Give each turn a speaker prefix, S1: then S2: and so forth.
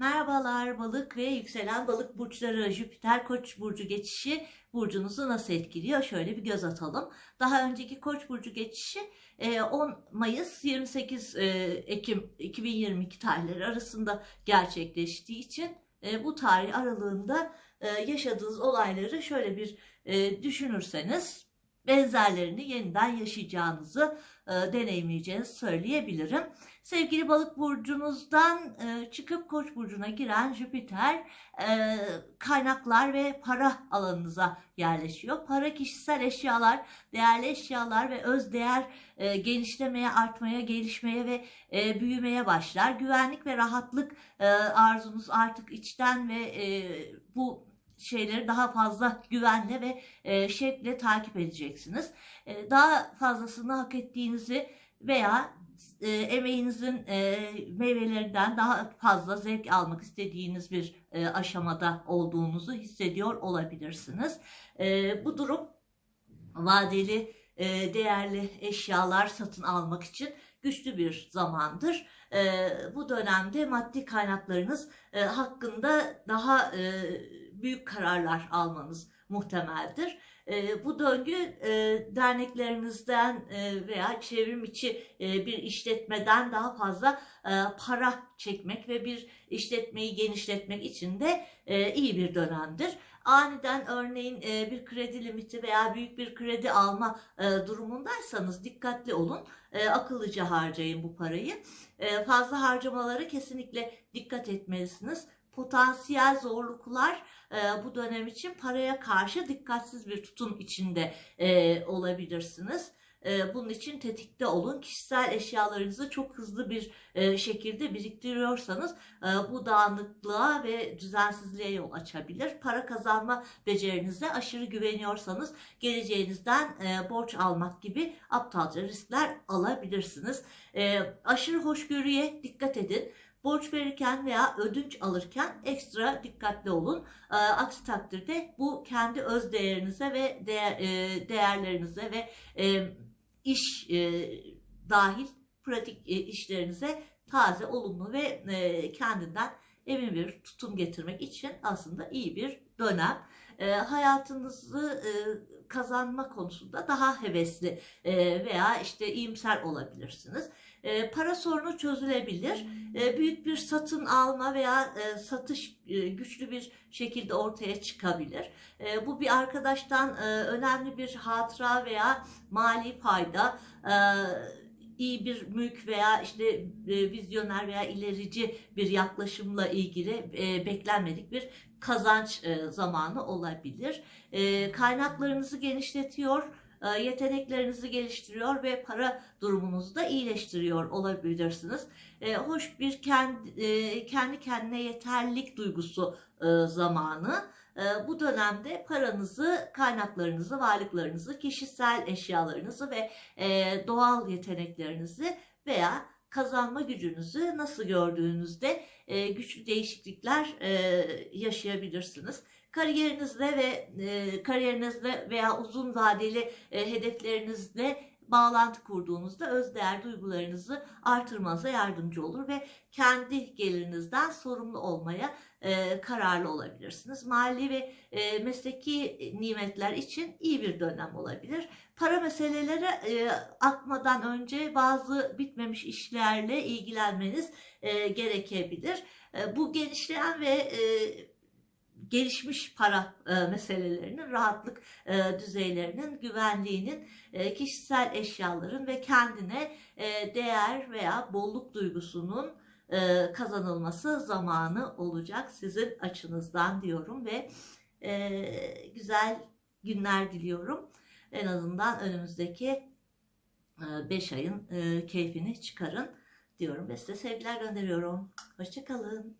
S1: Merhabalar balık ve yükselen balık burçları Jüpiter Koç burcu geçişi burcunuzu nasıl etkiliyor? Şöyle bir göz atalım. Daha önceki Koç burcu geçişi e, 10 Mayıs 28 e, Ekim 2022 tarihleri arasında gerçekleştiği için e, bu tarih aralığında e, yaşadığınız olayları şöyle bir e, düşünürseniz benzerlerini yeniden yaşayacağınızı e, deneyimleyeceğinizi söyleyebilirim. Sevgili balık burcunuzdan e, çıkıp koç burcuna giren Jüpiter e, kaynaklar ve para alanınıza yerleşiyor. Para kişisel eşyalar, değerli eşyalar ve öz değer e, genişlemeye, artmaya, gelişmeye ve e, büyümeye başlar. Güvenlik ve rahatlık e, arzunuz artık içten ve e, bu şeyleri daha fazla güvenle ve e, şevkle takip edeceksiniz. E, daha fazlasını hak ettiğinizi veya e, emeğinizin e, meyvelerinden daha fazla zevk almak istediğiniz bir e, aşamada olduğunuzu hissediyor olabilirsiniz. E, bu durum vadeli e, değerli eşyalar satın almak için güçlü bir zamandır. E, bu dönemde maddi kaynaklarınız e, hakkında daha e, büyük kararlar almanız muhtemeldir. E, bu döngü e, derneklerinizden e, veya çevrim içi e, bir işletmeden daha fazla para çekmek ve bir işletmeyi genişletmek için de iyi bir dönemdir. Aniden örneğin bir kredi limiti veya büyük bir kredi alma durumundaysanız dikkatli olun. E, akıllıca harcayın bu parayı. Fazla harcamalara kesinlikle dikkat etmelisiniz potansiyel zorluklar e, bu dönem için paraya karşı dikkatsiz bir tutum içinde e, olabilirsiniz. E, bunun için tetikte olun. Kişisel eşyalarınızı çok hızlı bir e, şekilde biriktiriyorsanız e, bu dağınıklığa ve düzensizliğe yol açabilir. Para kazanma becerinize aşırı güveniyorsanız geleceğinizden e, borç almak gibi aptalca riskler alabilirsiniz. E, aşırı hoşgörüye dikkat edin. Borç verirken veya ödünç alırken ekstra dikkatli olun. E, aksi takdirde bu kendi öz değerinize ve değer, e, değerlerinize ve e, iş e, dahil pratik e, işlerinize taze, olumlu ve e, kendinden emin bir tutum getirmek için aslında iyi bir dönem. E, hayatınızı e, kazanma konusunda daha hevesli e, veya işte iyimser olabilirsiniz. E, para sorunu çözülebilir. E, büyük bir satın alma veya e, satış e, güçlü bir şekilde ortaya çıkabilir. E, bu bir arkadaştan e, önemli bir hatıra veya mali fayda, e, iyi bir mülk veya işte e, vizyoner veya ilerici bir yaklaşımla ilgili e, beklenmedik bir kazanç e, zamanı olabilir. E, kaynaklarınızı genişletiyor, yeteneklerinizi geliştiriyor ve para durumunuzu da iyileştiriyor olabilirsiniz. E, hoş bir kendi, e, kendi kendine yeterlilik duygusu e, zamanı. E, bu dönemde paranızı, kaynaklarınızı, varlıklarınızı, kişisel eşyalarınızı ve e, doğal yeteneklerinizi veya kazanma gücünüzü nasıl gördüğünüzde e, güçlü değişiklikler e, yaşayabilirsiniz. Kariyerinizde ve e, kariyerinizde veya uzun vadeli e, hedeflerinizde bağlantı kurduğunuzda özdeğer duygularınızı artırmanıza yardımcı olur ve kendi gelirinizden sorumlu olmaya e, kararlı olabilirsiniz. Mali ve e, mesleki nimetler için iyi bir dönem olabilir. Para meseleleri e, akmadan önce bazı bitmemiş işlerle ilgilenmeniz e, gerekebilir. E, bu genişleyen ve e, gelişmiş para e, meselelerinin, rahatlık e, düzeylerinin, güvenliğinin, e, kişisel eşyaların ve kendine e, değer veya bolluk duygusunun e, kazanılması zamanı olacak sizin açınızdan diyorum ve e, güzel günler diliyorum. En azından önümüzdeki 5 ayın e, keyfini çıkarın diyorum ve size sevgiler gönderiyorum. Hoşçakalın.